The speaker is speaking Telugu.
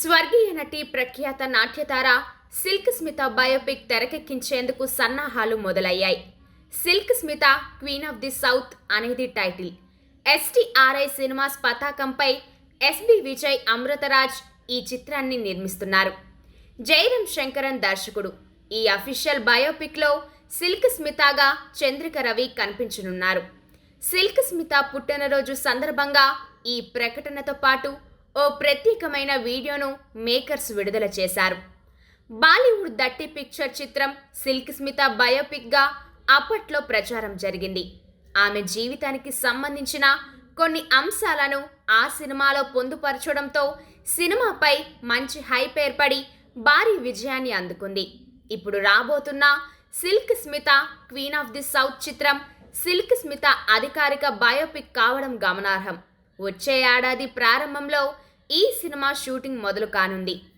స్వర్గీయ నటి ప్రఖ్యాత నాట్యతార సిల్క్ స్మిత బయోపిక్ తెరకెక్కించేందుకు సన్నాహాలు మొదలయ్యాయి. Silk Smitha queen of the south అనేది టైటిల్. ఎస్టీఆర్ఐ సినిమాస్ పతాకంపై ఎస్బి విజయ్ అమృతరాజ్ ఈ చిత్రాన్ని నిర్మిస్తున్నారు. జైరం శంకరన్ దర్శకుడు. ఈ అఫీషియల్ బయోపిక్లో సిల్క్ స్మితాగా చంద్రిక రవి కనిపించనున్నారు. సిల్క్ స్మిత పుట్టినరోజు సందర్భంగా ఈ ప్రకటనతో పాటు ఓ ప్రత్యేకమైన వీడియోను మేకర్స్ విడుదల చేశారు. బాలీవుడ్ దట్టి పిక్చర్ చిత్రం సిల్క్ స్మిత బయోపిక్గా అప్పట్లో ప్రచారం జరిగింది. ఆమె జీవితానికి సంబంధించిన కొన్ని అంశాలను ఆ సినిమాలో పొందుపరచడంతో సినిమాపై మంచి హైప్ ఏర్పడి భారీ విజయాన్ని అందుకుంది. ఇప్పుడు రాబోతున్న silk Smitha queen of the south చిత్రం సిల్క్ స్మిత అధికారిక బయోపిక్ కావడం గమనార్హం. వచ్చే ఏడాది ప్రారంభంలో ఈ సినిమా షూటింగ్ మొదలు కానుంది.